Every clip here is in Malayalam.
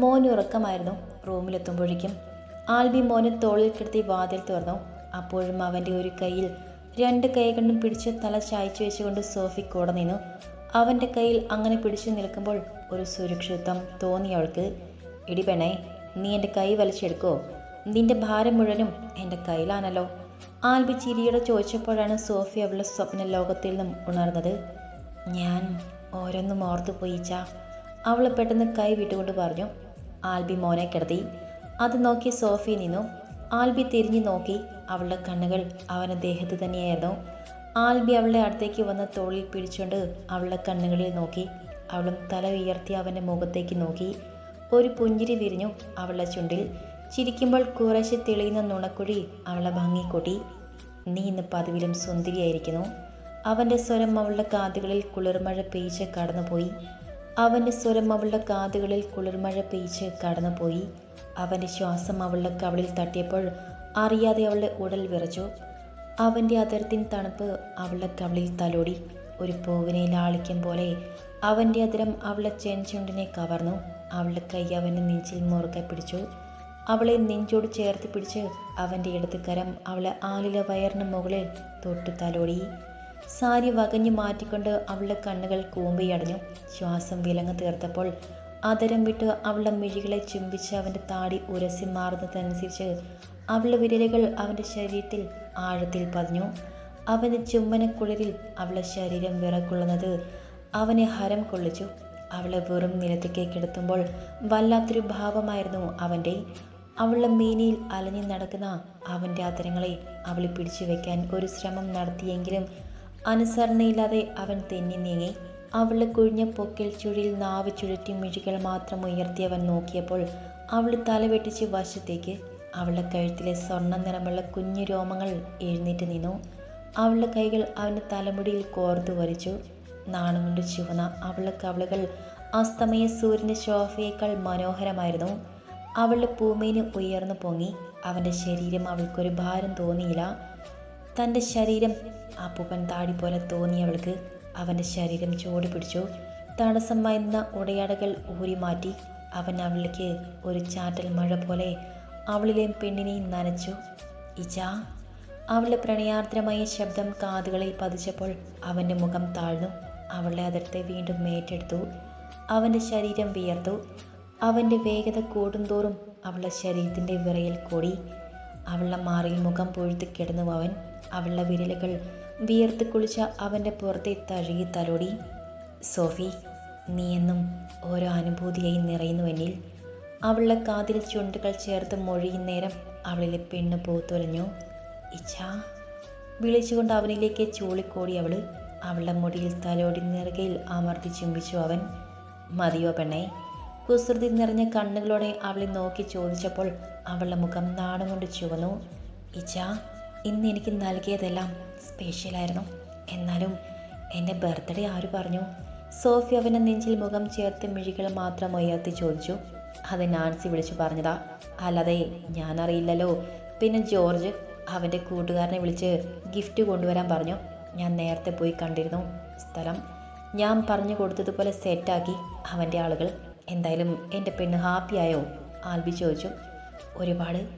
മോൻ ഉറക്കമായിരുന്നു. റൂമിലെത്തുമ്പോഴേക്കും ആൽബി മോനെ തോളിൽ കിടത്തി വാതിൽ തുറന്നു. അപ്പോഴും അവന്റെ ഒരു കയ്യിൽ രണ്ട് കൈ കൊണ്ടും പിടിച്ച് തല ചായച്ചു വെച്ചുകൊണ്ട് സോഫി കൂടെ നിന്നു. അവന്റെ കയ്യിൽ അങ്ങനെ പിടിച്ചു നിൽക്കുമ്പോൾ ഒരു സുരക്ഷിതത്വം തോന്നി അവൾക്ക്. ഇടി പെണ്ണേ നീ എന്റെ കൈ വലിച്ചെടുക്കോ? നിന്റെ ഭാരം മുഴുവനും എന്റെ കയ്യിലാണല്ലോ. ആൽബി ചിരിയോടെ ചോദിച്ചപ്പോഴാണ് സോഫി അവളുടെ സ്വപ്ന ലോകത്തിൽ നിന്നും ഉണർന്നത്. ഞാൻ ഓരോന്നും ഓർത്തു പോയിച്ച അവൾ പെട്ടെന്ന് കൈ വിട്ടുകൊണ്ട് പറഞ്ഞു. ആൽബി മോനെ കിടത്തി. അത് നോക്കി സോഫി നിന്നു. ആൽബി തിരിഞ്ഞു നോക്കി അവളുടെ കണ്ണുകൾ അവന്റെ ദേഹത്ത് തന്നെയായിരുന്നു. ആൽബി അവളുടെ അടുത്തേക്ക് വന്ന തോളിൽ പിടിച്ചുകൊണ്ട് അവളുടെ കണ്ണുകളിൽ നോക്കി. അവളും തല ഉയർത്തി അവന്റെ മുഖത്തേക്ക് നോക്കി. ഒരു പുഞ്ചിരി വിരിഞ്ഞു അവളുടെ ചുണ്ടിൽ. ചിരിക്കുമ്പോൾ കുറേശ്ശെ തെളിയുന്ന നുണക്കുഴി അവളെ ഭംഗി കൂട്ടി നീ ഇന്ന് പതിവിലും സുന്ദരിയായിരിക്കുന്നു. അവന്റെ സ്വരം അവളുടെ കാതുകളിൽ കുളിർമഴ പെയ്ച്ച് കടന്നുപോയി. അവന്റെ സ്വരം അവളുടെ കാതുകളിൽ കുളിർമഴ പെയ്ച്ച് കടന്നുപോയി. അവന്റെ ശ്വാസം അവളുടെ കവളിൽ തട്ടിയപ്പോൾ അറിയാതെ അവളുടെ ഉടൽ വിറച്ചു. അവന്റെ അതിർത്തിൻ തണുപ്പ് അവളുടെ കവളിൽ തലോടി. ഒരു പൂവിനെ ലാളിക്കും പോലെ അവന്റെ അതിരം അവളെ ചെൻചുണ്ടിനെ കവർന്നു. അവളുടെ കൈ അവന്റെ നെഞ്ചിൽ മുറുകെ പിടിച്ചു. അവളെ നെഞ്ചോട് ചേർത്ത് പിടിച്ച് അവന്റെ ഇടത്തുകരം അവളെ ആലില വയറിന് മുകളിൽ തൊട്ട് തലോടി. സാരി വകഞ്ഞു മാറ്റിക്കൊണ്ട് അവളുടെ കണ്ണുകൾ കൂമ്പിയടഞ്ഞു. ശ്വാസം വിലങ്ങ് തീർത്തപ്പോൾ അതരം വിട്ട് അവളുടെ മിഴികളെ ചുംബിച്ച് അവന്റെ താടി ഉരസി മാറുന്നതനുസരിച്ച് അവളുടെ വിരലുകൾ അവന്റെ ശരീരത്തിൽ ആഴത്തിൽ പതിഞ്ഞു. അവന്റെ ചുമ്മനക്കുളിരിൽ അവളുടെ ശരീരം വിറക്കൊള്ളുന്നത് അവനെ ഹരം കൊള്ളിച്ചു. അവളെ വെറും നിലത്തേക്ക് കിടത്തുമ്പോൾ വല്ലാത്തൊരു ഭാവമായിരുന്നു അവന്റെ. അവളുടെ മീനിയിൽ അലഞ്ഞു നടക്കുന്ന അവന്റെ അതരങ്ങളെ അവളെ പിടിച്ചു വയ്ക്കാൻ ഒരു ശ്രമം നടത്തിയെങ്കിലും അനുസരണയില്ലാതെ അവൻ തെന്നി നീങ്ങി. അവൾ കുഴിഞ്ഞ പൊക്കിൽ ചുഴിയിൽ നാവ് ചുഴറ്റി മിഴികൾ മാത്രം ഉയർത്തി അവൻ നോക്കിയപ്പോൾ അവൾ തലവെട്ടിച്ച് വശത്തേക്ക് അവളുടെ കഴുത്തിലെ സ്വർണ നിറമുള്ള കുഞ്ഞു രോമങ്ങൾ എഴുന്നേറ്റ് നിന്നു. അവളുടെ കൈകൾ അവന്റെ തലമുടിയിൽ കോർത്തു വരച്ചു. നാണം കൊണ്ട് ചുവന്ന അവളുടെ കവളുകൾ അസ്തമയ സൂര്യന്റെ ശോഭയേക്കാൾ മനോഹരമായിരുന്നു. അവളുടെ പൂമേന് ഉയർന്നു പൊങ്ങി. അവന്റെ ശരീരം അവൾക്കൊരു ഭാരം തോന്നിയില്ല. തന്റെ ശരീരം അപ്പൂപ്പൻ താടി പോലെ തോന്നി അവൾക്ക് അവന്റെ ശരീരം ചോടി പിടിച്ചു. തടസ്സം വായുന്ന ഉടയാടകൾ ഊരി മാറ്റി അവൻ അവളിലേക്ക് ഒരു ചാറ്റൽ മഴ പോലെ അവളിലെയും പെണ്ണിനെയും നനച്ചു. ഇജാ അവളുടെ പ്രണയാർദ്രമായ ശബ്ദം കാതുകളിൽ പതിച്ചപ്പോൾ അവന്റെ മുഖം താഴ്ന്നു. അവളുടെ അതിർത്തെ വീണ്ടും ഏറ്റെടുത്തു. അവന്റെ ശരീരം വിയർത്തു. അവന്റെ വേഗത കൂടുന്തോറും അവളുടെ ശരീരത്തിന്റെ വിറയിൽ കൂടി. അവളുടെ മാറിൽ മുഖം പൊഴുത്ത് കിടന്നു അവൻ. അവളുടെ വിരലുകൾ വിയർത്ത് കുളിച്ച അവന്റെ പുറത്തെ തഴുകി തലോടി സോഫി നീ എന്നും ഓരോ അനുഭൂതിയായി നിറയുന്നു എന്നിൽ അവളുടെ കാതിൽ ചുണ്ടുകൾ ചേർത്ത് മൊഴിയും നേരം അവളിലെ പെണ്ണ് പോത്തൊലഞ്ഞു. ഇച്ഛാ വിളിച്ചുകൊണ്ട് അവനിലേക്ക് ചൂളിക്കോടി അവൾ അവളുടെ മുടിയിൽ തലോടി നിറകയിൽ അമർത്തി ചുംബിച്ചു. അവൻ മതിയോ പെണ്ണെ കുസൃതി നിറഞ്ഞ കണ്ണുകളോടെ അവളെ നോക്കി ചോദിച്ചപ്പോൾ അവളുടെ മുഖം നാണം കൊണ്ട് ചുവന്നു. ഇച്ച ഇന്ന് എനിക്ക് നൽകിയതെല്ലാം സ്പെഷ്യലായിരുന്നു. എന്നാലും എന്റെ ബർത്ത്ഡേ ആര് പറഞ്ഞു? സോഫി അവന്റെ നെഞ്ചിൽ മുഖം ചേർത്ത് മിഴികൾ മാത്രം ഉയർത്തി ചോദിച്ചു. അത് നാൻസി വിളിച്ചു പറഞ്ഞതാ. അല്ലാതെ ഞാനറിയില്ലല്ലോ. പിന്നെ ജോർജ് അവന്റെ കൂട്ടുകാരനെ വിളിച്ച് ഗിഫ്റ്റ് കൊണ്ടുവരാൻ പറഞ്ഞു. ഞാൻ നേരത്തെ പോയി കണ്ടിരുന്നു സ്ഥലം. ഞാൻ പറഞ്ഞു കൊടുത്തതുപോലെ സെറ്റാക്കി അവന്റെ ആളുകൾ. എന്തായാലും എന്റെ പെണ്ണ് ഹാപ്പിയായോ ആൽബി ചോദിച്ചു. ഒരുപാട്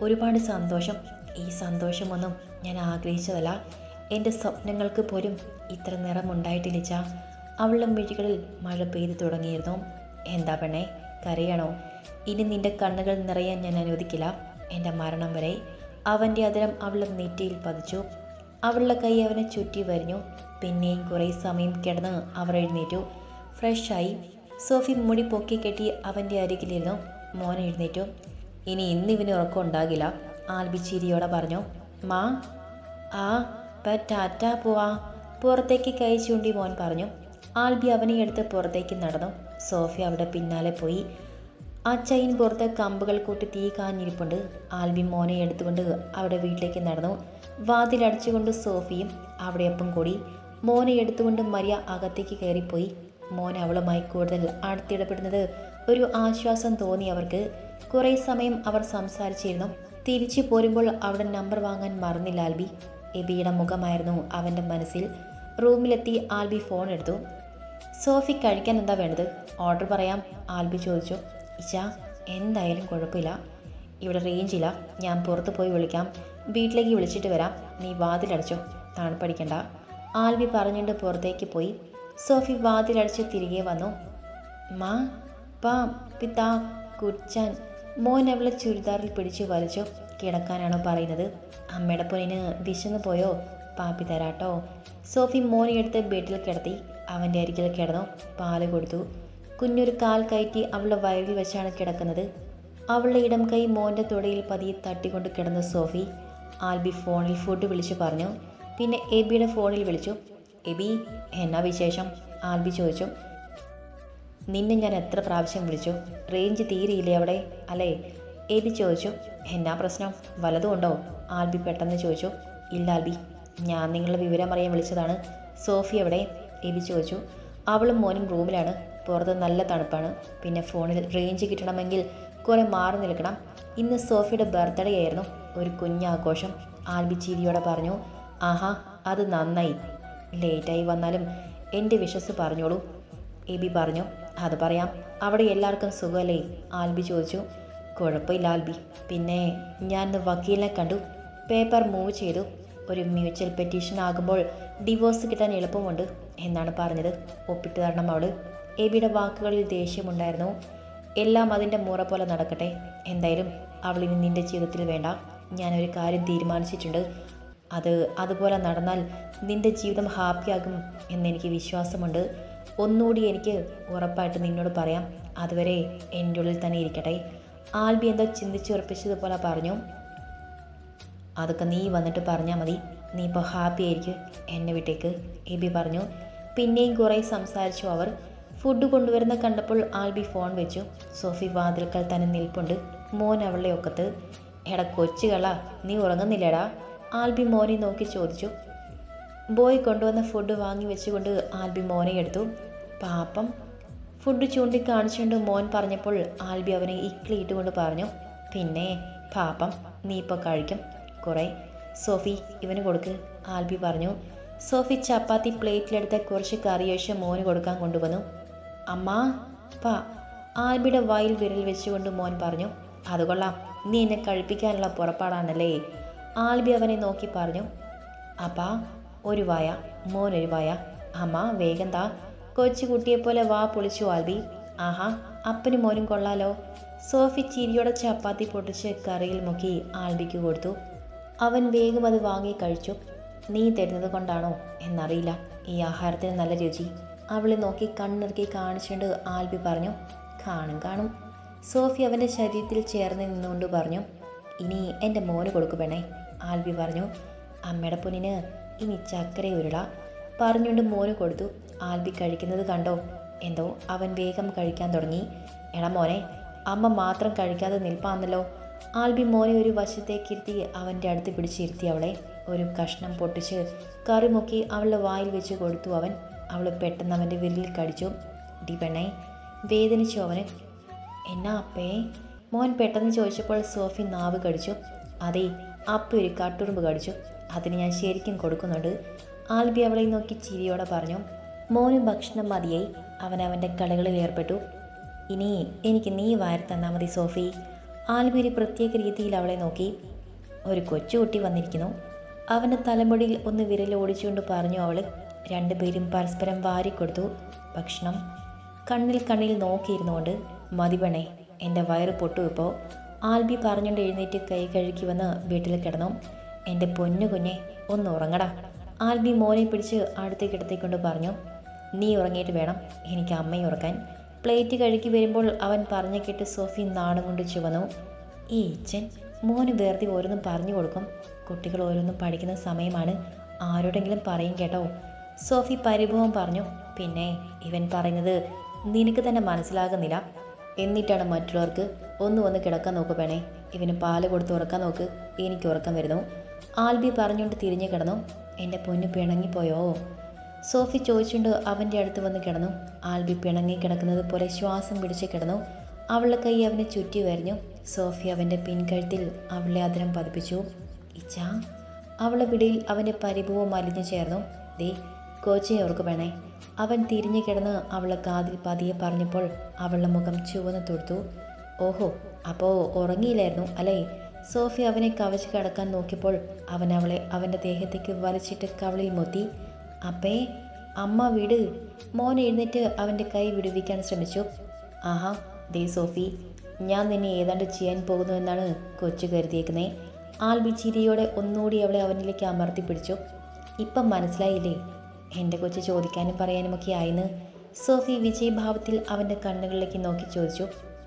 ഒരുപാട് സന്തോഷം. ഈ സന്തോഷമൊന്നും ഞാൻ ആഗ്രഹിച്ചതല്ല. എന്റെ സ്വപ്നങ്ങൾക്ക് പോലും ഇത്ര നിറമുണ്ടായിട്ടില്ല അവളുടെ മിഴികളിൽ മഴ പെയ്തു തുടങ്ങിയിരുന്നു. എന്താ പെണ്ണേ കരയണോ? ഇനി നിന്റെ കണ്ണുകൾ നിറയാൻ ഞാൻ അനുവദിക്കില്ല. എന്റെ മരണം വരെ അവന്റെ അതിരം അവളുടെ നെറ്റിയിൽ പതിച്ചു. അവളുടെ കൈ അവനെ ചുറ്റി വരിഞ്ഞു. പിന്നെയും കുറേ സമയം കിടന്ന് അവർ എഴുന്നേറ്റു. ഫ്രഷായി സോഫി മുടി പൊക്കി കെട്ടി അവന്റെ അരികിലിരുന്നു. മോൻ എഴുന്നേറ്റു. ഇനി ഇന്ന് ഇവന് ഉറക്കം ഉണ്ടാകില്ല. ആൽബി ചിരിയോടെ പറഞ്ഞു മാ ആ ഇപ്പം ടാറ്റ പോവാ. പുറത്തേക്ക് കൈ ചൂണ്ടി മോൻ പറഞ്ഞു. ആൽബി അവനെ എടുത്ത് പുറത്തേക്ക് നടന്നു. സോഫി അവിടെ പിന്നാലെ പോയി. ആ ചെയിൻ പുറത്ത് കമ്പുകൾ കൂട്ടി തീ കാഞ്ഞിരിപ്പുണ്ട്. ആൽബി മോനെ എടുത്തുകൊണ്ട് അവിടെ വീട്ടിലേക്ക് നടന്നു. വാതിലടച്ചുകൊണ്ട് സോഫിയും അവിടെയൊപ്പം കൂടി. മോനെ എടുത്തുകൊണ്ട് മരിയ അകത്തേക്ക് കയറിപ്പോയി. മോൻ അവളുമായി കൂടുതൽ അടുത്തിടപെടുന്നത് ഒരു ആശ്വാസം തോന്നി അവർക്ക്. കുറേ സമയം അവർ സംസാരിച്ചിരുന്നു. തിരിച്ചു പോരുമ്പോൾ അവിടെ നമ്പർ വാങ്ങാൻ മറന്നില്ല ആൽബി. എബിയുടെ മുഖമായിരുന്നു അവന്റെ മനസ്സിൽ. റൂമിലെത്തി ആൽബി ഫോൺ എടുത്തു. സോഫി കഴിക്കാൻ എന്താ വേണ്ടത്? ഓർഡർ പറയാം ആൽബി ചോദിച്ചു. ഇച്ച എന്തായാലും കുഴപ്പമില്ല. ഇവിടെ റേഞ്ചില്ല ഞാൻ പുറത്ത് പോയി വിളിക്കാം. വീട്ടിലേക്ക് വിളിച്ചിട്ട് വരാം. നീ വാതിലടച്ചോ. തണുപ്പടിക്കണ്ട. ആൽബി പറഞ്ഞുകൊണ്ട് പുറത്തേക്ക് പോയി. സോഫി വാതിലടച്ച് തിരികെ വന്നു. മാ പാ പിതാ കുച്ചാൻ മോൻ അവളെ ചുരിദാറിൽ പിടിച്ചു വലിച്ചു കിടക്കാനാണോ പറയുന്നത്? അമ്മയുടെ പൊന്നിന് വിശന്ന് പോയോ? പാപ്പി തരാട്ടോ. സോഫി മോനെടുത്ത് ബെഡിൽ കിടത്തി അവന്റെ അരികിൽ കിടന്നു പാൽ കൊടുത്തു. കുഞ്ഞൊരു കാൽ കയറ്റി അവളുടെ വയറിൽ വെച്ചാണ് കിടക്കുന്നത്. അവളുടെ ഇടം കൈ മോന്റെ തുടയിൽ പതിയെ തട്ടിക്കൊണ്ട് കിടന്ന സോഫി ആൽബി ഫോണിൽ ഫുഡ് വിളിച്ചു പറഞ്ഞു. പിന്നെ എബിയുടെ ഫോണിൽ വിളിച്ചു. എബി എന്നാ വിശേഷം? ആൽബി ചോദിച്ചു. നിന്നെ ഞാൻ എത്ര പ്രാവശ്യം വിളിച്ചു? റേഞ്ച് തീരെയില്ലേ അവിടെ? അല്ലേ? എബി ചോദിച്ചു. എന്നാ പ്രശ്നം? വലതും ഉണ്ടോ? ആൽബി പെട്ടെന്ന് ചോദിച്ചു. ഇല്ല ആൽബി. ഞാൻ നിങ്ങളുടെ വിവരം അറിയാൻ വിളിച്ചതാണ്. സോഫി എവിടെ? എബി ചോദിച്ചു. അവളും മോനും റൂമിലാണ്. പുറത്ത് നല്ല തണുപ്പാണ്. പിന്നെ ഫോണിൽ റേഞ്ച് കിട്ടണമെങ്കിൽ കുറേ മാറി നിൽക്കണം. ഇന്ന് സോഫിയുടെ ബർത്ത്ഡേ ആയിരുന്നു. ഒരു കുഞ്ഞാഘോഷം ആൽബി ചിരിയോടെ പറഞ്ഞു. ആഹാ അത് നന്നായി. ലേറ്റായി വന്നാലും എന്റെ വിശ്വസ് പറഞ്ഞോളൂ. എബി പറഞ്ഞു. അത് പറയാം. അവിടെ എല്ലാവർക്കും സുഖമല്ലേ? ആൽബി ചോദിച്ചു. കുഴപ്പമില്ല ആൽബി. പിന്നെ ഞാൻ ഇന്ന് വക്കീലിനെ കണ്ടു. പേപ്പർ മൂവ് ചെയ്തു. ഒരു മ്യൂച്വൽ പെറ്റീഷൻ ആകുമ്പോൾ ഡിവോഴ്സ് കിട്ടാൻ എളുപ്പമുണ്ട് എന്നാണ് പറഞ്ഞത്. ഒപ്പിട്ട് തരണം അവൾ എബിയുടെ വാക്കുകളിൽ ദേഷ്യമുണ്ടായിരുന്നു. എല്ലാം അതിന്റെ മുറ പോലെ നടക്കട്ടെ. എന്തായാലും അവളിനി ഇനി നിന്റെ ജീവിതത്തിൽ വേണ്ട. ഞാനൊരു കാര്യം തീരുമാനിച്ചിട്ടുണ്ട്. അത് അതുപോലെ നടന്നാൽ നിന്റെ ജീവിതം ഹാപ്പിയാകും എന്നെനിക്ക് വിശ്വാസമുണ്ട്. ഒന്നുകൂടി എനിക്ക് ഉറപ്പായിട്ട് നിന്നോട് പറയാം. അതുവരെ എന്റെ ഉള്ളിൽ തന്നെ ഇരിക്കട്ടെ. ആൽബി എന്തോ ചിന്തിച്ചുറപ്പിച്ചതുപോലെ പറഞ്ഞു. അതൊക്കെ നീ വന്നിട്ട് പറഞ്ഞാൽ മതി. നീ ഇപ്പോൾ ഹാപ്പി ആയിരിക്കും. എന്നെ വിട്ടേക്ക്. എബി പറഞ്ഞു. പിന്നെയും കുറേ സംസാരിച്ചു അവർ. ഫുഡ് കൊണ്ടുവരുന്ന കണ്ടപ്പോൾ ആൽബി ഫോൺ വെച്ചു. സോഫി വാതിൽക്കൽ തന്നെ നിൽപ്പുണ്ട്. മോൻ അവളുടെ ഒക്കത്ത്. എടാ കൊച്ചുകള നീ ഉറങ്ങുന്നില്ലടാ. ആൽബി മോനെ നോക്കി ചോദിച്ചു. ബോയ് കൊണ്ടുവന്ന ഫുഡ് വാങ്ങി വെച്ചുകൊണ്ട് ആൽബി മോനെ എടുത്തു. പാപ്പം ഫുഡ് ചൂണ്ടിക്കാണിച്ചുകൊണ്ട് മോൻ പറഞ്ഞപ്പോൾ ആൽബി അവനെ ഇക്കിളിയിട്ടുകൊണ്ട് പറഞ്ഞു പിന്നെ പാപ്പം നീ ഇപ്പോൾ കഴിക്കും. കുറേ സോഫി ഇവന് കൊടുക്ക്. ആൽബി പറഞ്ഞു സോഫി ചപ്പാത്തി പ്ലേറ്റിലെടുത്ത കുറച്ച് കറിയൊഴിച്ച് മോന് കൊടുക്കാൻ കൊണ്ടുവന്നു. അമ്മ പാ. ആൽബിയുടെ വായിൽ വിരൽ വെച്ചുകൊണ്ട് മോൻ പറഞ്ഞു അത് കൊള്ളാം. നീ എന്നെ കഴിപ്പിക്കാനുള്ള പുറപ്പാടാണല്ലേ? ആൽബി അവനെ നോക്കി പറഞ്ഞു അപ്പാ ഒരു വായ മോനൊരു വായ. അമ്മ വേഗം താ. കൊച്ചുകുട്ടിയെപ്പോലെ വാ പൊളിച്ചു ആൽബി ആഹാ അപ്പനും മോനും കൊള്ളാലോ. സോഫി ചിരിയോടെ ചപ്പാത്തി പൊട്ടിച്ച് കറിയിൽ മുക്കി ആൽബിക്ക് കൊടുത്തു. അവൻ വേഗം അത് വാങ്ങി കഴിച്ചു. നീ തരുന്നത് കൊണ്ടാണോ? എന്നറിയില്ല. ഈ ആഹാരത്തിന് നല്ല രുചി. അവളെ നോക്കി കണ്ണിറുക്കി കാണിച്ചുകൊണ്ട് ആൽബി പറഞ്ഞു കാണും കാണും. സോഫി അവന്റെ ശരീരത്തിൽ ചേർന്ന് നിന്നുകൊണ്ട് പറഞ്ഞു ഇനി എന്റെ മോന് കൊടുക്കുവേണേ ആൽബി പറഞ്ഞു അമ്മയുടെ പൊന്നിന് ഇനി ചക്കരയുരുള പറഞ്ഞുകൊണ്ട് മോന് കൊടുത്തു. ആൽബി കഴിക്കുന്നത് കണ്ടോ? എന്തോ അവൻ വേഗം കഴിക്കാൻ തുടങ്ങി. എടാ മോനെ അമ്മ മാത്രം കഴിക്കാതെ നിൽപ്പാന്നല്ലോ. ആൽബി മോനെ ഒരു വശത്തേക്കിരുത്തി അവന്റെ അടുത്ത് പിടിച്ചിരുത്തി അവളെ. ഒരു കഷ്ണം പൊട്ടിച്ച് കറി മുക്കി അവളുടെ വായിൽ വെച്ച് കൊടുത്തു അവൻ. അവൾ പെട്ടെന്ന് അവന്റെ വിരലിൽ കടിച്ചു. ഡി പെണ്ണെ വേദനിച്ചു അവന്. എന്നാ അപ്പേ? മോൻ പെട്ടെന്ന് ചോദിച്ചപ്പോൾ സോഫി നാവ് കടിച്ചു. അതെ അപ്പ ഒരു കട്ടുറുമ്പ് കടിച്ചു. അതിന് ഞാൻ ശരിക്കും കൊടുക്കുന്നുണ്ട്. ആൽബി അവളെ നോക്കി ചിരിയോടെ പറഞ്ഞു മോനും ഭക്ഷണം മതിയായി. അവൻ അവന്റെ കളികളിൽ ഏർപ്പെട്ടു. ഇനി എനിക്ക് നീ വാരി തന്നാൽ മതി സോഫി. ആൽബി ഒരു പ്രത്യേക രീതിയിൽ അവളെ നോക്കി. ഒരു കൊച്ചുകുട്ടി വന്നിരിക്കുന്നു. അവന്റെ തലമുടിയിൽ ഒന്ന് വിരൽ ഓടിച്ചുകൊണ്ട് പറഞ്ഞു അവൾ. രണ്ടുപേരും പരസ്പരം വാരിക്കൊടുത്തു ഭക്ഷണം. കണ്ണിൽ കണ്ണിൽ നോക്കിയിരുന്നുകൊണ്ട് മതിപണേ എന്റെ വയറ് പൊട്ടു ഇപ്പോൾ ആൽബി പറഞ്ഞുകൊണ്ട് എഴുന്നേറ്റ് കൈ കഴുകി വന്ന് വീട്ടിൽ കിടന്നു. എന്റെ പൊന്നു കുഞ്ഞെ ഒന്ന് ഉറങ്ങടാ. ആൽബി മോനെ പിടിച്ച് അടുത്തേക്ക് എടുത്തേക്കൊണ്ട് പറഞ്ഞു നീ ഉറങ്ങിയിട്ട് വേണം എനിക്ക് അമ്മയെ ഉറക്കാൻ. പ്ലേറ്റ് കഴുകി വരുമ്പോൾ അവൻ പറഞ്ഞു കേട്ട് സോഫി നാണം കൊണ്ട് ചുവന്നു. ഈ ഇച്ചൻ മോന് വെറുതെ ഓരോന്നും പറഞ്ഞു കൊടുക്കും. കുട്ടികൾ ഓരോന്നും പഠിക്കുന്ന സമയമാണ്. ആരോടെങ്കിലും പറയും കേട്ടോ. സോഫി പരിഭവം പറഞ്ഞു പിന്നെ ഇവൻ പറയുന്നത് നിനക്ക് തന്നെ മനസ്സിലാകുന്നില്ല. എന്നിട്ടാണ് മറ്റുള്ളവർക്ക് ഒന്ന് വന്ന് കിടക്കാൻ നോക്ക് വേണേ ഇവന് പാൽ കൊടുത്ത് ഉറക്കാൻ നോക്ക്. എനിക്ക് ഉറക്കം വരുന്നു. ആൽബി പറഞ്ഞുകൊണ്ട് തിരിഞ്ഞു കിടന്നു. എന്റെ പൊന്നു പിണങ്ങിപ്പോയോ? സോഫി ചോദിച്ചുകൊണ്ട് അവന്റെ അടുത്ത് വന്ന് കിടന്നു. ആൽബി പിണങ്ങി കിടക്കുന്നത് പോലെ ശ്വാസം പിടിച്ച് കിടന്നു. അവളുടെ കൈ അവനെ ചുറ്റി വരിഞ്ഞു. സോഫി അവന്റെ പിൻകഴുത്തിൽ അവളെ അതിരം പതിപ്പിച്ചു. ഇച്ചാ അവളെ പിടിയിൽ അവന്റെ പരിഭവം മലിഞ്ഞു ചേർന്നു. ദേ കോച്ചെ ഓർക്ക് വേണേ അവൻ തിരിഞ്ഞു കിടന്ന് അവളെ കാതിൽ പതിയെ പറഞ്ഞപ്പോൾ അവളുടെ മുഖം ചുവന്ന് തൊടുത്തു. ഓഹോ അപ്പോൾ ഉറങ്ങിയില്ലായിരുന്നു അല്ലേ? സോഫി അവനെ കവച്ച് കിടക്കാൻ നോക്കിയപ്പോൾ അവൻ അവളെ അവന്റെ ദേഹത്തേക്ക് വലിച്ചിട്ട് കവളിൽ മുത്തി അപ്പേ അമ്മ വിട്. മോൻ എഴുന്നേറ്റ് അവന്റെ കൈ വിടുവിക്കാൻ ശ്രമിച്ചു. ആഹാ ദേ സോഫി ഞാൻ നിന്നെ ഏതാണ്ട് ചെയ്യാൻ പോകുന്നു എന്നാണ് കൊച്ചു കരുതിയേക്കുന്നേ. ആൽബി ചിരിയോടെ ഒന്നുകൂടി അവളെ അവനിലേക്ക് അമർത്തി പിടിച്ചു. ഇപ്പം മനസ്സിലായില്ലേ? എന്റെ കൊച്ചു ചോദിക്കാനും പറയാനുമൊക്കെ ആയിന്ന്. സോഫി വിജയഭാവത്തിൽ അവന്റെ കണ്ണുകളിലേക്ക് നോക്കി ചോദിച്ചു.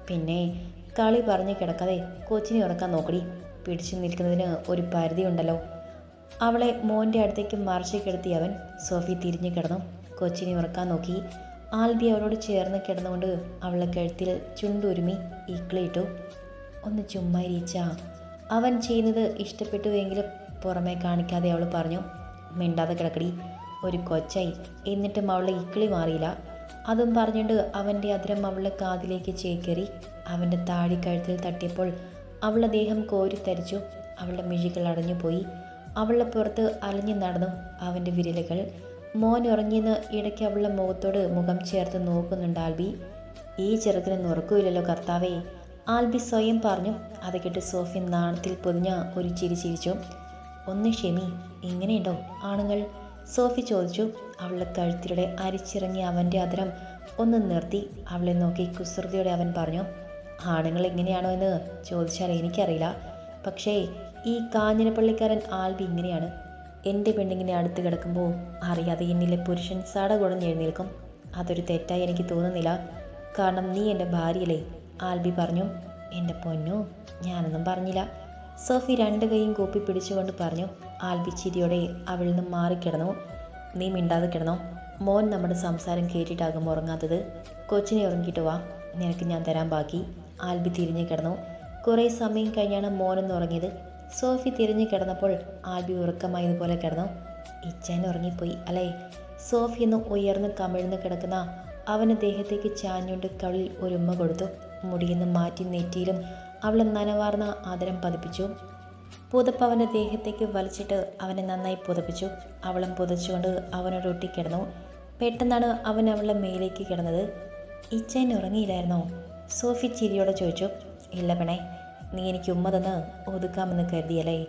പിന്നെ കളി പറഞ്ഞു കിടക്കാതെ കൊച്ചിനെ ഉറക്കാൻ നോക്കടി. പിടിച്ചു നിൽക്കുന്നതിന് ഒരു പരിധിയുണ്ടല്ലോ. അവളെ മോന്റെ അടുത്തേക്ക് മറിച്ച് കിടത്തി അവൻ സോഫി തിരിഞ്ഞു കിടന്നു. കൊച്ചിനെ ഉറക്കാൻ നോക്കി. ആൽബി അവളോട് ചേർന്ന് കിടന്നുകൊണ്ട് അവളെ കഴുത്തിൽ ചുണ്ടുരുമി ഇക്കിളിയിട്ടു ഒന്ന് ചുമ്മാ ഇരിച്ച. അവൻ ചെയ്യുന്നത് ഇഷ്ടപ്പെട്ടുവെങ്കിലും പുറമേ കാണിക്കാതെ അവൾ പറഞ്ഞു മിണ്ടാതെ കിടക്കടി. ഒരു കൊച്ചായി. എന്നിട്ടും അവളെ ഇക്കിളി മാറിയില്ല. അതും പറഞ്ഞുകൊണ്ട് അവന്റെ അധരം അവളുടെ കാതിലേക്ക് ചേക്കേറി അവന്റെ താടി കഴുത്തിൽ തട്ടിയപ്പോൾ അവളുടെ ദേഹം കോരിത്തരിച്ചു അവളുടെ മിഴികൾ അടഞ്ഞുപോയി അവളുടെ പുറത്ത് അലഞ്ഞു നടന്നു അവന്റെ വിരലുകൾ. മോൻ ഉറങ്ങിയെന്ന് ഇടയ്ക്ക് അവളുടെ മുഖത്തോട് മുഖം ചേർത്ത് നോക്കുന്നുണ്ട് ആൽബി. ഈ ചെറുക്കിന് ഉറക്കില്ലല്ലോ കർത്താവേ. ആൽബി സ്വയം പറഞ്ഞു അത് കേട്ട് സോഫി നാണത്തിൽ പൊതിഞ്ഞ ഒരു ചിരി ചിരിച്ചു. ഒന്ന് ക്ഷമി ഇങ്ങനെയുണ്ടോ ആണുങ്ങൾ? സോഫി ചോദിച്ചു അവളുടെ കഴുത്തിലൂടെ അരിച്ചിറങ്ങി അവന്റെ അതിരം ഒന്ന് നിർത്തി. അവളെ നോക്കി കുസൃതിയോടെ അവൻ പറഞ്ഞു ആണുങ്ങൾ എങ്ങനെയാണോ എന്ന് ചോദിച്ചാൽ എനിക്കറിയില്ല. പക്ഷേ ഈ കാഞ്ഞിരപ്പള്ളിക്കാരൻ ആൽബി ഇങ്ങനെയാണ്. എന്റെ പെണ്ണിങ്ങനെ അടുത്ത് കിടക്കുമ്പോൾ അറിയാതെ എന്നിലെ പുരുഷൻ സട കുഴഞ്ഞെഴുന്നേൽക്കും അതൊരു തെറ്റായി എനിക്ക് തോന്നുന്നില്ല. കാരണം നീ എന്റെ ഭാര്യയല്ലേ. ആൽബി പറഞ്ഞു എന്റെ പൊന്നു ഞാനൊന്നും പറഞ്ഞില്ല. സോഫി രണ്ട് കൈയും കൂപ്പി പിടിച്ചുകൊണ്ട് പറഞ്ഞു ആൽബി ചിരിയോടെ അവളിൽ നിന്നും മാറിക്കിടന്നു നീ മിണ്ടാതെ കിടന്നോ? മോൻ നമ്മുടെ സംസാരം കേട്ടിട്ടാകും ഉറങ്ങാത്തത്. കൊച്ചിനെ ഉറങ്ങിയിട്ട് വാ. നിനക്ക് ഞാൻ തരാൻ ബാക്കി. ആൽബി തിരിഞ്ഞു കിടന്നു. കുറേ സമയം കഴിഞ്ഞാണ് മോനെന്ന് ഉറങ്ങിയത്. സോഫി തിരിഞ്ഞു കിടന്നപ്പോൾ ആൽബി ഉറക്കമായതുപോലെ കിടന്നു. ഇച്ചാൻ ഉറങ്ങിപ്പോയി അല്ലേ? സോഫി എന്ന് ഉയർന്ന് കമിഴ്ന്ന് കിടക്കുന്ന അവന് ദേഹത്തേക്ക് ചാഞ്ഞുകൊണ്ട് കളിൽ ഒരുമ്മ കൊടുത്തു. മുടിയെന്ന് മാറ്റി നെറ്റിയിലും അവൾ നനവാർന്ന ആദരം പതിപ്പിച്ചു. പുതപ്പ് അവന്റെ ദേഹത്തേക്ക് വലിച്ചിട്ട് അവനെ നന്നായി പുതപ്പിച്ചു. അവളും പുതച്ചുകൊണ്ട് അവനോട് ഒട്ടിക്കിടന്നു. പെട്ടെന്നാണ് അവൻ അവളുടെ മേലേക്ക് കിടന്നത്. ഇച്ചൻ ഉറങ്ങിയില്ലായിരുന്നോ? സോഫി ചിരിയോടെ ചോദിച്ചു. ഇല്ല പെണേ നീ എനിക്ക് ഉമ്മ തന്ന് ഒതുക്കാമെന്ന് കരുതിയല്ലേ?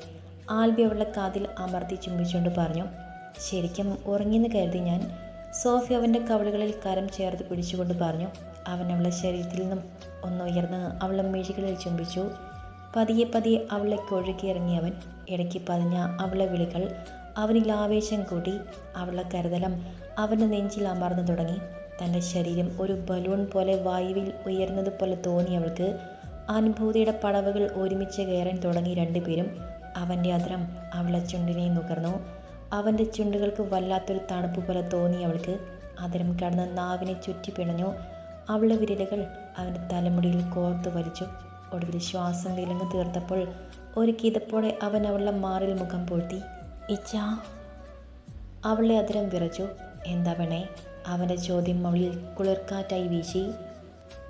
ആൽബി അവളുടെ കാതിൽ അമർത്തി ചുംബിച്ചുകൊണ്ട് പറഞ്ഞു. ശരിക്കും ഉറങ്ങിയെന്ന് കരുതി ഞാൻ. സോഫി അവന്റെ കവളുകളിൽ കരം ചേർത്ത് പിടിച്ചുകൊണ്ട് പറഞ്ഞു. അവൻ അവളുടെ ശരീരത്തിൽ നിന്നും ഒന്നുയർന്ന് അവളെ മിഴികളിൽ ചുംബിച്ചു. പതിയെ പതിയെ അവളെ കൊഴുകിയിറങ്ങിയവൻ ഇടയ്ക്ക് പതിഞ്ഞ അവളെ വിളികൾ അവനിൽ ആവേശം കൂട്ടി അവളെ കരുതലം അവന്റെ നെഞ്ചിൽ അമർന്നു തുടങ്ങി. തന്റെ ശരീരം ഒരു ബലൂൺ പോലെ വായുവിൽ ഉയർന്നതുപോലെ തോന്നി അവൾക്ക്. അനുഭൂതിയുടെ പടവുകൾ ഒരുമിച്ച് കയറാൻ തുടങ്ങി രണ്ടുപേരും. അവന്റെ അതിരം അവളെ ചുണ്ടിനെ നുകർന്നു. അവന്റെ ചുണ്ടുകൾക്ക് വല്ലാത്തൊരു തണുപ്പ് പോലെ തോന്നി അവൾക്ക്. അതിരം കടന്ന് നാവിനെ ചുറ്റി പിണഞ്ഞു. അവളുടെ വിരലുകൾ അവന്റെ തലമുടിയിൽ കോർത്ത് വലിച്ചു. ഒടുവിൽ ശ്വാസം വിലങ്ങ് തീർത്തപ്പോൾ ഒരു കിതപ്പോടെ അവൻ അവളുടെ മാറിൽ മുഖം പൂഴ്ത്തി. ഇച്ചാ അവളെ അതിരം വിറച്ചു. എന്താ വേണേ അവന്റെ ചോദ്യം അവളിൽ കുളിർക്കാറ്റായി വീശി.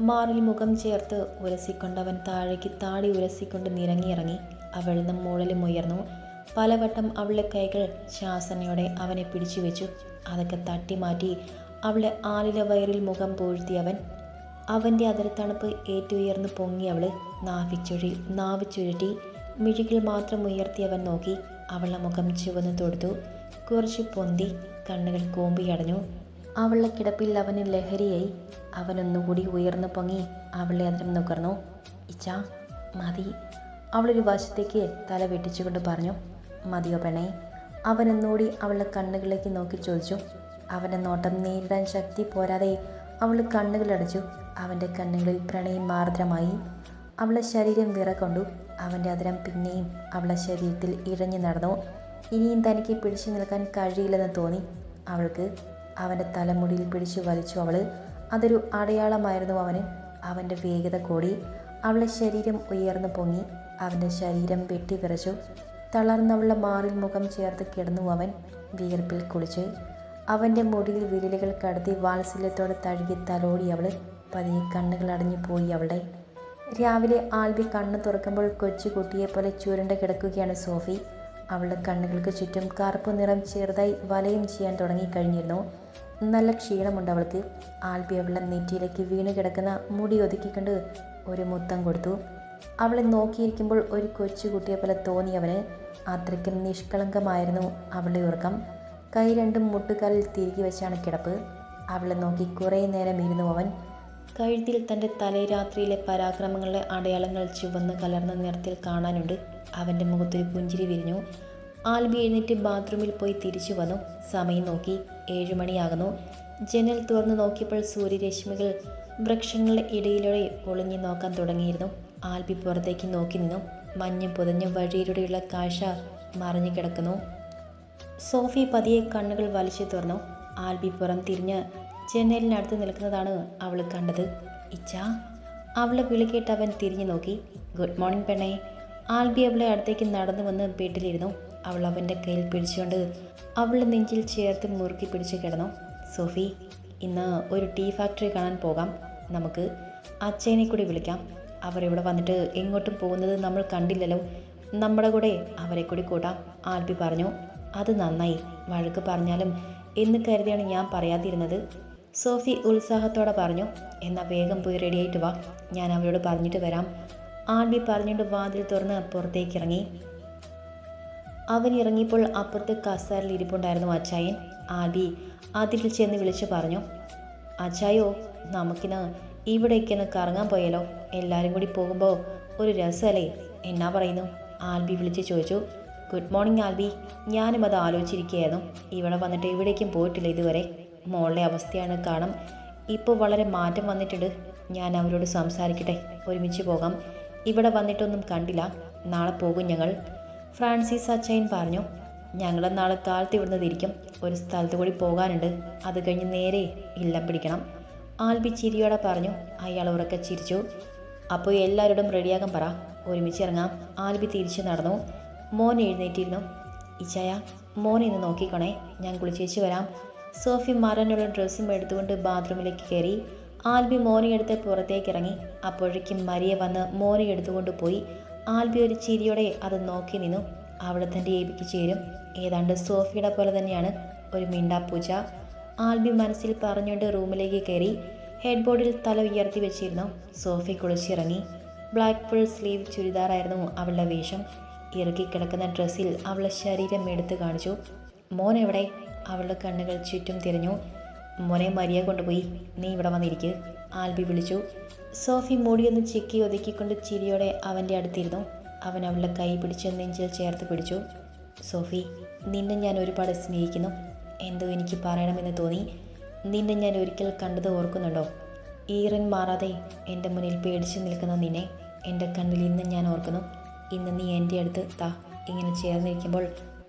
മാറിൽ മുഖം ചേർത്ത് ഉരസിക്കൊണ്ട് അവൻ താഴേക്ക് താടി ഉരസിക്കൊണ്ട് നിരങ്ങിയിറങ്ങി. അവൾ നിന്നും മുകളിലും ഉയർന്നു. പലവട്ടം അവളുടെ കൈകൾ ശാസനയോടെ അവനെ പിടിച്ചു വെച്ചു അതൊക്കെ തട്ടി മാറ്റി അവളെ ആലിലെ വയറിൽ മുഖം പൂഴ്ത്തി അവൻ അവന്റെ തണുപ്പ് ഏറ്റുയർന്ന് പൊങ്ങി അവൾ നാവിച്ചുഴി നാവിച്ചുരുട്ടി. മിഴികൾ മാത്രം ഉയർത്തി അവൻ നോക്കി. അവളുടെ മുഖം ചുവന്ന് തൊടുത്തു. കുറച്ച് പൊന്തി കണ്ണുകൾ കൂമ്പിയടഞ്ഞു അവളുടെ കിടപ്പിൽ അവന് ലഹരിയായി. അവനൊന്നുകൂടി ഉയർന്നു പൊങ്ങി അവളെ അതിരം നുകർന്നു. ഇച്ചാ മതി. അവളൊരു വശത്തേക്ക് തല വെട്ടിച്ചുകൊണ്ട് പറഞ്ഞു. മതിയോ പെണേ അവനൊന്നുകൂടി അവളുടെ കണ്ണുകളിലേക്ക് നോക്കി ചോദിച്ചു. അവന്റെ നോട്ടം നേരിടാൻ ശക്തി പോരാതെ അവൾ കണ്ണുകളടച്ചു അവന്റെ കണ്ണുകളിൽ പ്രണയം മാർദ്രമായി അവളെ ശരീരം വിറകൊണ്ടു. അവന്റെ അതിരം പിന്നെയും അവളെ ശരീരത്തിൽ ഇഴഞ്ഞു നടന്നു. ഇനിയും തനിക്ക് പിടിച്ചു നിൽക്കാൻ കഴിയില്ലെന്ന് തോന്നി. അവൾക്ക് അവന്റെ തലമുടിയിൽ പിടിച്ചു വലിച്ചു അവൾ അതൊരു അടയാളമായിരുന്നു അവന്. അവന്റെ വേഗത കൂടി. അവളെ ശരീരം ഉയർന്നു പൊങ്ങി. അവന്റെ ശരീരം വെട്ടി വിറച്ചു തളർന്നവളുടെ മാറിൽ മുഖം ചേർത്ത് കിടന്നു അവൻ വിയർപ്പിൽ കുളിച്ച്. അവന്റെ മുടിയിൽ വിരലുകൾ കടത്തി വാത്സല്യത്തോടെ തഴുകി തലോടി അവൾ പതിയെ കണ്ണുകൾ അടഞ്ഞു പോയി അവളുടെ രാവിലെ ആൽബി കണ്ണ് തുറക്കുമ്പോൾ കൊച്ചു കുട്ടിയെപ്പോലെ ചുരുണ്ട കിടക്കുകയാണ് സോഫി. അവളുടെ കണ്ണുകൾക്ക് ചുറ്റും കറുപ്പ് നിറം ചെറുതായി വലയം ചെയ്യാൻ തുടങ്ങിക്കഴിഞ്ഞിരുന്നു. നല്ല ക്ഷീണമുണ്ട് അവൾക്ക്. ആൽബി അവളുടെ നെറ്റിയിലേക്ക് വീണ് കിടക്കുന്ന മുടി ഒതുക്കിക്കൊണ്ട് ഒരു മുത്തം കൊടുത്തു. അവളെ നോക്കിയിരിക്കുമ്പോൾ ഒരു കൊച്ചുകുട്ടിയെ പോലെ തോന്നി തോന്നിയവന് അത്രയ്ക്കും നിഷ്കളങ്കമായിരുന്നു അവളുടെ ഉറക്കം. കൈ രണ്ടും മുട്ടുകാലിൽ തിരികെ വെച്ചാണ് കിടപ്പ്. അവളെ നോക്കി കുറേ നേരം ഇരുന്നു അവൻ. കഴുത്തിൽ തന്റെ തലേരാത്രിയിലെ പരാക്രമങ്ങളുടെ അടയാളങ്ങൾ ചുവന്ന് കലർന്ന നിറത്തിൽ കാണാനുണ്ട്. അവന്റെ മുഖത്തൊരു പുഞ്ചിരി വിരിഞ്ഞു. ആൽബി എഴുന്നേറ്റ് ബാത്റൂമിൽ പോയി തിരിച്ചു വന്നു. സമയം നോക്കി ഏഴുമണിയാകുന്നു ജനൽ തുറന്നു നോക്കിയപ്പോൾ സൂര്യരശ്മികൾ വൃക്ഷങ്ങളുടെ ഇടയിലൂടെ ഒളിഞ്ഞു നോക്കാൻ തുടങ്ങിയിരുന്നു. ആൽബി പുറത്തേക്ക് നോക്കി നിന്നു. മഞ്ഞും പുതഞ്ഞും വഴിയിലൂടെയുള്ള കാഴ്ച മറിഞ്ഞു കിടക്കുന്നു. സോഫി പതിയെ കണ്ണുകൾ വലിച്ചു തുറന്നു. ആൽബി പുറം തിരിഞ്ഞ് ജനലിനടുത്ത് നിൽക്കുന്നതാണ് അവൾ കണ്ടത്. ഇച്ച അവളെ വിളി കേട്ട് അവൻ തിരിഞ്ഞു നോക്കി. ഗുഡ് മോർണിംഗ് പെണ്ണേ. ആൽബി അവളെ അടുത്തേക്ക് നടന്നു വന്ന് വീട്ടിലിരുന്നു. അവൾ അവന്റെ കയ്യിൽ പിടിച്ചുകൊണ്ട് അവളുടെ നെഞ്ചിൽ ചേർത്ത് മുറുക്കി പിടിച്ച് കിടന്നു. സോഫി ഇന്ന് ഒരു ടീ ഫാക്ടറി കാണാൻ പോകാം. നമുക്ക് അച്ഛനെ കൂടി വിളിക്കാം. അവർ ഇവിടെ വന്നിട്ട് എങ്ങോട്ടും പോകുന്നത് നമ്മൾ കണ്ടില്ലല്ലോ. നമ്മുടെ കൂടെ അവരെ കൂടി കൂട്ടാം ആൽബി പറഞ്ഞു. അത് നന്നായി. വഴക്ക് പറഞ്ഞാലും എന്ന് കരുതിയാണ് ഞാൻ പറയാതിരുന്നത്. സോഫി ഉത്സാഹത്തോടെ പറഞ്ഞു എന്നാൽ വേഗം പോയി റെഡിയായിട്ട് വാ. ഞാൻ അവരോട് പറഞ്ഞിട്ട് വരാം. ആൽബി പറഞ്ഞുകൊണ്ട് വാതിൽ തുറന്ന് പുറത്തേക്ക് ഇറങ്ങി അവൻ ഇറങ്ങിയപ്പോൾ അപ്പുറത്ത് കസാരിൽ ഇരിപ്പുണ്ടായിരുന്നു അച്ചായൻ. ആൽബി അതിൽ ചെന്ന് വിളിച്ചു പറഞ്ഞു അച്ചായോ നമുക്കിന്ന് ഇവിടേക്കൊന്ന് കറങ്ങാൻ പോയാലോ? എല്ലാവരും കൂടി പോകുമ്പോൾ ഒരു രസമല്ലേ എന്നാ പറയുന്നു? ആൽബി വിളിച്ച് ചോദിച്ചു ഗുഡ് മോർണിംഗ് ആൽബി. ഞാനും അത് ആലോചിച്ചിരിക്കുകയായിരുന്നു. ഇവിടെ വന്നിട്ട് എവിടേക്കും പോയിട്ടില്ല ഇതുവരെ. മോളുടെ അവസ്ഥയാണ് കാണും. ഇപ്പോൾ വളരെ മാറ്റം വന്നിട്ടുണ്ട്. ഞാൻ അവരോട് സംസാരിക്കട്ടെ. ഒരുമിച്ച് പോകാം. ഇവിടെ വന്നിട്ടൊന്നും കണ്ടില്ല. നാളെ പോകും ഞങ്ങൾ. ഫ്രാൻസിസ് അച്ചയൻ പറഞ്ഞു ഞങ്ങൾ നാളെ കാലത്ത് ഇവിടുന്ന് തിരിക്കും. ഒരു സ്ഥലത്ത് കൂടി പോകാനുണ്ട്. അത് കഴിഞ്ഞ് നേരെ ഇല്ലം പിടിക്കണം. ആൽബി ചിരിയോടെ പറഞ്ഞു അയാൾ ഉറക്കെ ചിരിച്ചു. അപ്പോൾ എല്ലാവരോടും റെഡിയാകാൻ പറ. ഒരുമിച്ച് ഇറങ്ങാം. ആൽബി തിരിച്ചു നടന്നു. മോൻ എഴുന്നേറ്റിരുന്നു. ഇച്ചായ മോനെ ഇന്ന് നോക്കിക്കോണേ. ഞാൻ കുളിച്ചേച്ച് വരാം. സോഫി മാറാനുള്ള ഡ്രസ്സും എടുത്തുകൊണ്ട് ബാത്റൂമിലേക്ക് കയറി. ആൽബി മോനെ എടുത്ത് പുറത്തേക്ക് ഇറങ്ങി അപ്പോഴേക്കും മരിയ വന്ന് മോനെ എടുത്തുകൊണ്ട് പോയി. ആൽബി ഒരു ചിരിയോടെ അത് നോക്കി നിന്നു. അവിടെ തന്റെ ഏബിക്ക് ചേരും. ഏതാണ്ട് സോഫിയുടെ പോലെ തന്നെയാണ് ഒരു മിണ്ടാപ്പൂച്ച. ആൽബി മനസ്സിൽ പറഞ്ഞുകൊണ്ട് റൂമിലേക്ക് കയറി. ഹെഡ് ബോർഡിൽ തല ഉയർത്തി വെച്ചിരുന്നു. സോഫി കുളിച്ചിറങ്ങി. ബ്ലാക്ക് ഫുൾ സ്ലീവ് ചുരിദാറായിരുന്നു അവളുടെ വേഷം. ഇറക്കി കിടക്കുന്ന ഡ്രസ്സിൽ അവളുടെ ശരീരം എടുത്തു കാണിച്ചു. മോൻ എവിടെ? അവളുടെ കണ്ണുകൾ ചുറ്റും തിരിഞ്ഞു. മോനെ മരിയ കൊണ്ടുപോയി. നീ ഇവിടെ വന്നിരിക്കു. ആൽബി വിളിച്ചു. സോഫി മൂടിയൊന്ന് ചിക്കി ഒതുക്കിക്കൊണ്ട് ചിരിയോടെ അവന്റെ അടുത്തിരുന്നു. അവൻ അവളുടെ കൈ പിടിച്ച് നെഞ്ചിൽ ചേർത്ത് പിടിച്ചു. സോഫി നിന്നെ ഞാൻ ഒരുപാട് സ്നേഹിക്കുന്നു. എന്തോ എനിക്ക് പറയണമെന്ന് തോന്നി. നിന്നെ ഞാൻ ഒരിക്കൽ കണ്ടത് ഓർക്കുന്നുണ്ടോ? ഈറൻ മാറാതെ എന്റെ മുന്നിൽ പേടിച്ചു നിൽക്കുന്ന നിന്നെ എന്റെ കണ്ണിൽ ഇന്ന് ഞാൻ ഓർക്കുന്നു. ഇന്ന് നീ എന്റെ അടുത്ത് താ. ഇങ്ങനെ ചേർന്നിരിക്കുമ്പോൾ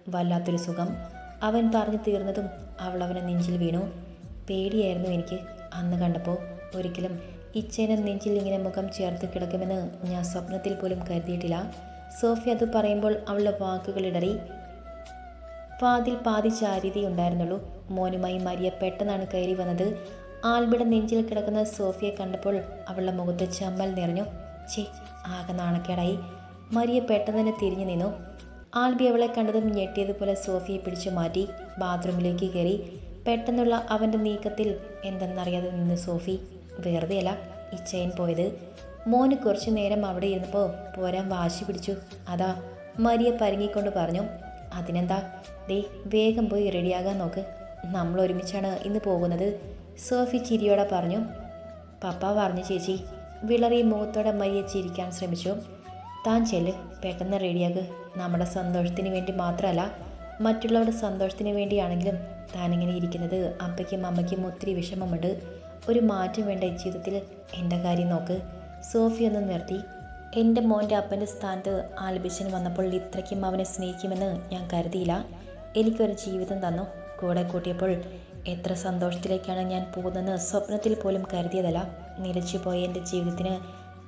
വല്ലാത്തൊരു സുഖം. അവൻ പറഞ്ഞു തീർന്നതും അവൾ അവനെ നെഞ്ചിൽ വീണു. പേടിയായിരുന്നു എനിക്ക്. അന്ന് കണ്ടപ്പോൾ ഒരിക്കലും ഇച്ചേനെ നെഞ്ചിൽ ഇങ്ങനെ മുഖം ചേർത്ത് കിടക്കുമെന്ന് ഞാൻ സ്വപ്നത്തിൽ പോലും കരുതിയിട്ടില്ല. സോഫി അത് പറയുമ്പോൾ അവളുടെ വാക്കുകളിടറി പാതിൽ പാതി ചാരിതേ ഉണ്ടായിരുന്നുള്ളൂ. മോനുമായി മരിയ പെട്ടെന്നാണ് കയറി വന്നത്. ആൽബിയുടെ നെഞ്ചിൽ കിടക്കുന്ന സോഫിയെ കണ്ടപ്പോൾ അവളുടെ മുഖത്ത് ചമ്മൽ നിറഞ്ഞു. ചേ ആകെ നാണക്കേടായി. മരിയ പെട്ടെന്ന് തന്നെ തിരിഞ്ഞു നിന്നു. ആൽബി അവളെ കണ്ടതും ഞെട്ടിയതുപോലെ സോഫിയെ പിടിച്ചു മാറ്റി ബാത്റൂമിലേക്ക് കയറി. പെട്ടെന്നുള്ള അവന്റെ നീക്കത്തിൽ എന്തെന്നറിയാതെ നിന്ന് സോഫി വെറുതെയല്ല ഇച്ചയൻ പോയത്. മോന് കുറച്ചു നേരം അവിടെ ഇരുന്നപ്പോൾ പോരാൻ വാശി പിടിച്ചു. അതാ മരിയ പരുങ്ങിക്കൊണ്ട് പറഞ്ഞു. അതിനെന്താ? ദേ വേഗം പോയി റെഡിയാകാൻ നോക്ക്. നമ്മൾ ഒരുമിച്ചാണ് ഇന്ന് പോകുന്നത്. സോഫി ചിരിയോടെ പറഞ്ഞു. പപ്പ പറഞ്ഞു ചേച്ചി. വിളറി മുഖത്തോടെ മരിയ ചിരിക്കാൻ ശ്രമിച്ചു. താൻ ചെല്ല് പെട്ടെന്ന് റെഡിയാക്ക്. നമ്മുടെ സന്തോഷത്തിന് വേണ്ടി മാത്രമല്ല മറ്റുള്ളവരുടെ സന്തോഷത്തിന് വേണ്ടിയാണെങ്കിലും താനിങ്ങനെ ഇരിക്കുന്നത്. അപ്പയ്ക്കും അമ്മയ്ക്കും ഒത്തിരി വിഷമമുണ്ട്. ഒരു മാറ്റം വേണ്ട ജീവിതത്തിൽ. എന്റെ കാര്യം നോക്ക്. സോഫി ഒന്ന് നിർത്തി. എന്റെ മോന്റെ അപ്പന്റെ സ്ഥാനത്ത് ആൽബിച്ചൻ വന്നപ്പോൾ ഇത്രയ്ക്കും അവനെ സ്നേഹിക്കുമെന്ന് ഞാൻ കരുതിയില്ല. എനിക്കൊരു ജീവിതം തന്നു. കൂടെ കൂട്ടിയപ്പോൾ എത്ര സന്തോഷത്തിലേക്കാണ് ഞാൻ പോകുന്നതെന്ന് സ്വപ്നത്തിൽ പോലും കരുതിയതല്ല. നിലച്ചുപോയ എന്റെ ജീവിതത്തിന്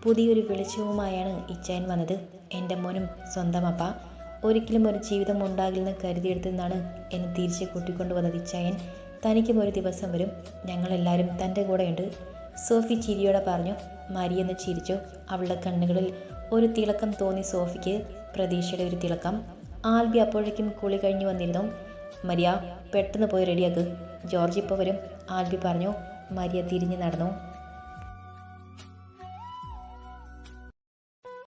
പുതിയൊരു വെളിച്ചവുമായാണ് ഇച്ചായൻ വന്നത്. എന്റെ മോനും സ്വന്തം അപ്പ. ഒരിക്കലും ഒരു ജീവിതം ഉണ്ടാകില്ലെന്ന് കരുതിയെടുത്തെന്നാണ് എന്നെ തിരിച്ച് കൂട്ടിക്കൊണ്ടുവന്നത് ഇച്ചായൻ. തനിക്കും ഒരു ദിവസം വരും. ഞങ്ങളെല്ലാവരും തന്റെ കൂടെയുണ്ട്. സോഫി ചിരിയോടെ പറഞ്ഞു മരിയെന്ന് ചിരിച്ചു. അവളുടെ കണ്ണുകളിൽ ഒരു തിളക്കം തോന്നി സോഫിക്ക്. പ്രതീക്ഷയുടെ ഒരു തിളക്കം. ആൽബി അപ്പോഴേക്കും കുളി കഴിഞ്ഞു വന്നിരുന്നു. മരിയ പെട്ടെന്ന് പോയി റെഡിയാക്ക്. ജോർജ് ഇപ്പോൾ വരും. ആൽബി പറഞ്ഞു മരിയ തിരിഞ്ഞു നടന്നു.